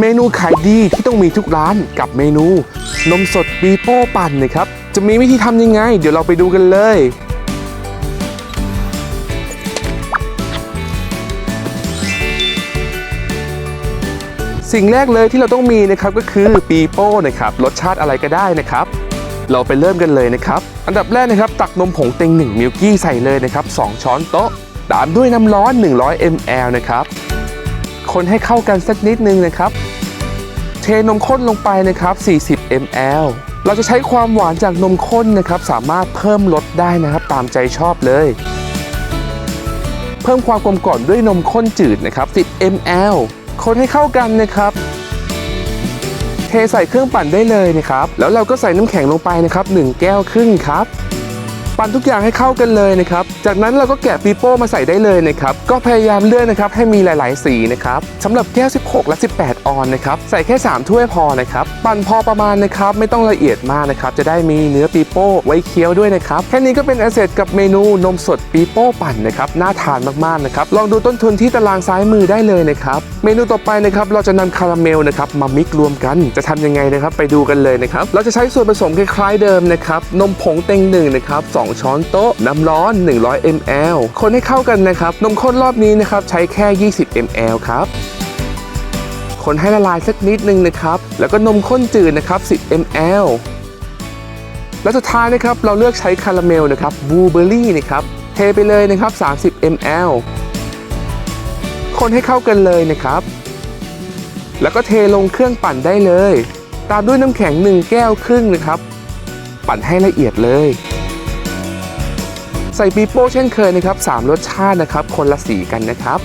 เมนูขายดีที่ต้องมีทุกร้านกับเมนู นมสดปีโป้ปั่นนะครับ จะมีวิธีทำยังไง เดี๋ยวเราไปดูกันเลย สิ่งแรกเลยที่เราต้องมีนะครับก็คือปีโป้นะครับรสชาติอะไรก็ได้นะครับเราไปเริ่มกันเลยนะครับ อันดับแรกนะครับ ตักนมผงเต็งหนึ่งมิลกี้ใส่เลยนะครับ 2 ช้อนโต๊ะ ตามด้วยน้ำร้อน 100 ml นะครับ คนให้เข้ากันสักนิดนึงนะครับ เทนมข้นลงไปนะครับ 40 ml เราจะใช้ความหวานจากนมข้นนะครับ สามารถเพิ่มรสได้นะครับ ตามใจชอบเลย เพิ่มความกลมกล่อมด้วยนมข้นจืดนะครับ 10 ml คนให้เข้ากันนะครับ เทใส่เครื่องปั่นได้เลยนะครับ แล้วเราก็ใส่น้ำแข็งลงไปนะครับ 1 แก้วครึ่งครับ ปั่นทุกอย่างให้เข้ากันเลยนะครับ จากนั้นเราก็แกะปีโป้มาใส่ได้เลยนะครับ ก็พยายามเลือกนะครับให้มีหลาย ๆ สีนะครับสำหรับแก้ว 16 และ 18 ออนนะครับ ใส่แค่ 3 ถ้วยพอนะครับ ปั่นพอประมาณนะครับ ไม่ต้องละเอียดมากนะครับ จะได้มีเนื้อปีโป้ไว้เคี้ยวด้วยนะครับ แค่นี้ก็เป็นอาเสร็จกับเมนูนมสดปีโป้ปั่นนะครับ น่าทานมาก ๆ นะครับ ลองดูต้นทุนที่ตารางซ้ายมือได้เลยนะครับ เมนูต่อไปนะครับเราจะนำคาราเมลนะครับมามิกรวมกันจะทำยังไงนะครับไปดูกันเลยนะครับเราจะใช้ส่วนผสมคล้ายๆเดิมนะครับนมผงเต็งหนึ่งนะครับ2 ช้อนโต๊ะ น้ำร้อน 100 ml คนให้เข้ากันนะครับ นมข้นรอบนี้นะครับใช้แค่ 20 ml ครับคนให้ละลายสักนิดนึงนะครับ แล้วก็นมข้นจืดนะครับ 10 ml และสุดท้ายนะครับเราเลือกใช้คาราเมลนะครับบลูเบอร์รี่นะครับเทไปเลยนะครับ 30 ml คนให้เข้ากันเลยนะครับ แล้วก็เทลงเครื่องปั่นได้เลย ตามด้วยน้ำแข็ง 1 แก้วครึ่งนะครับ ปั่นให้ละเอียดเลย ใส่ปีโป้เช่นเคยนะครับ3รสชาตินะครับคนละสีกันนะครับ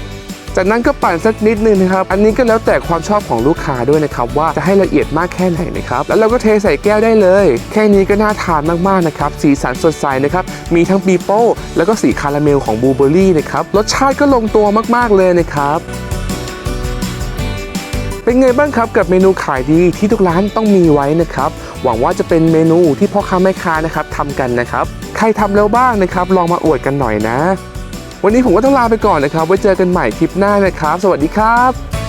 จากนั้นก็ปั่นสักนิดนึงนะครับ อันนี้ก็แล้วแต่ความชอบของลูกค้าด้วยนะครับ ว่าจะให้ละเอียดมากแค่ไหนนะครับ แล้วเราก็เทใส่แก้วได้เลย แค่นี้ก็น่าทานมากๆนะครับ สีสันสดใสนะครับ มีทั้งปีโป้ แล้วก็สีคาราเมลของบลูเบอร์รี่นะครับ รสชาติก็ลงตัวมากๆเลยนะครับ เป็นไงบ้างครับกับเมนูขายดีที่ทุกร้านต้องมีไว้นะครับ หวังว่าจะเป็นเมนูที่พ่อค้าแม่ค้านะครับทำกันนะครับ ใครทำแล้วบ้างนะครับ ลองมาอวดกันหน่อยนะ วันนี้ผมก็ต้องลาไปก่อนนะครับ ไว้เจอกันใหม่คลิปหน้านะครับ สวัสดีครับ